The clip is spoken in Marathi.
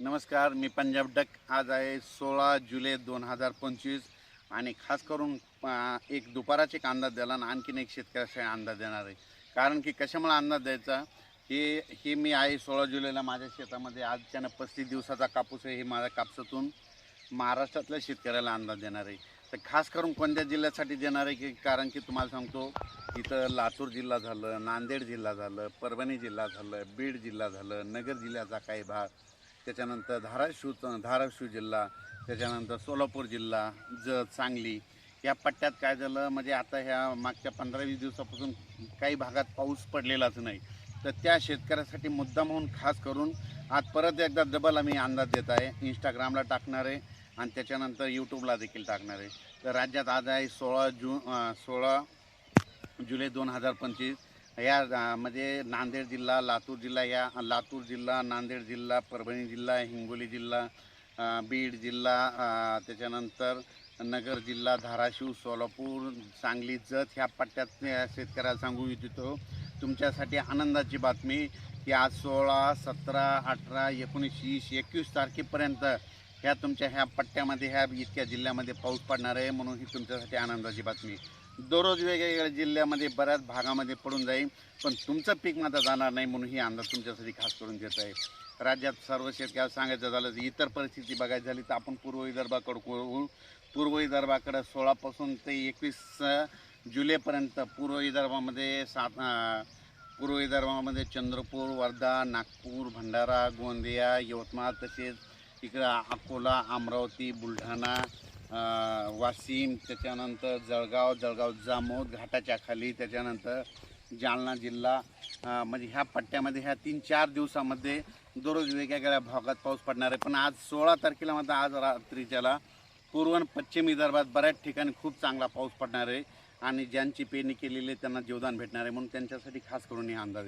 नमस्कार मी पंजाब डक. आज आहे सोळा जुलै दोन हजार पंचवीस आणि खास करून एक दुपाराचा एक अंदाज दिला आणि आणखीन एक शेतकऱ्याचा अंदाज देणार आहे. कारण की कशामुळे अंदाज द्यायचा? हे हे मी आहे सोळा जुलैला माझ्या शेतामध्ये. आजच्यानं पस्तीस दिवसाचा कापूस आहे हे माझ्या कापसातून महाराष्ट्रातल्या शेतकऱ्याला अंदाज देणार आहे. तर खास करून कोणत्या जिल्ह्यासाठी देणार आहे की कारण की तुम्हाला सांगतो इथं लातूर जिल्हा झालं नांदेड जिल्हा झालं परभणी जिल्हा झालं बीड जिल्हा झालं नगर जिल्ह्याचा काही भाग त्याच्यानंतर धाराशिव धाराशिव जिल्हा त्याच्यानंतर सोलापूर जिल्हा जत सांगली. या पट्ट्यात काय झालं म्हणजे आता ह्या मागच्या पंधरा वीस दिवसापासून काही भागात पाऊस पडलेलाच नाही. तर त्या शेतकऱ्यासाठी मुद्दा म्हणून खास करून आज परत एकदा डबल आम्ही अंदाज देत आहे. इंस्टाग्रामला टाकणार आहे आणि त्याच्यानंतर यूट्यूबला देखील टाकणार आहे. तर राज्यात आज आहे सोळा जून सोळा जुलै दोन हजार पंचवीस. या म्हणजे नांदेड जिल्हा लातूर जिल्हा या लातूर जिल्हा नांदेड जिल्हा परभणी जिल्हा हिंगोली जिल्हा बीड जिल्हा त्याच्यानंतर नगर जिल्हा धाराशिव सोलापूर सांगली जत ह्या पट्ट्यात शेतकऱ्याला सांगू इच्छितो. तुमच्यासाठी आनंदाची बातमी की आज सोळा सतरा अठरा एकोणीस वीस एकवीस तारखेपर्यंत ह्या तुमच्या ह्या पट्ट्यामध्ये ह्या इतक्या जिल्ह्यामध्ये पाऊस पडणार आहे म्हणून ही तुमच्यासाठी आनंदाची बातमी. दररोज वेगवेगळ्या जिल्ह्यामध्ये बऱ्याच भागामध्ये पडून जाईल पण तुमचं पीक मात्र जाणार नाही म्हणून ही अंदाज तुमच्यासाठी खास करून देत आहे राज्यात सर्व शेतकऱ्याला सांगायचं झालं तर इतर परिस्थिती बघायची झाली तर आपण पूर्व विदर्भाकडं वळू. पूर्व विदर्भाकडं सोळापासून ते एकवीस जुलैपर्यंत पूर्व विदर्भामध्ये सात पूर्व विदर्भामध्ये चंद्रपूर वर्धा नागपूर भंडारा गोंदिया यवतमाळ तसेच इकडं अकोला अमरावती बुलढाणा वाशिम त्याच्यानंतर जळगाव जळगाव जामोद घाटाच्या खाली त्याच्यानंतर जालना जिल्हा म्हणजे ह्या पट्ट्यामध्ये ह्या तीन चार दिवसामध्ये दररोज वेगवेगळ्या भागात पाऊस पडणार आहे. पण आज सोळा तारखेला मात्र आज रात्रीच्याला पूर्व आणि पश्चिम विदर्भात बऱ्याच ठिकाणी खूप चांगला पाऊस पडणार आहे आणि ज्यांची पेरणी केलेली आहे त्यांना जीवदान भेटणार आहे. म्हणून त्यांच्यासाठी खास करून हे अंदाज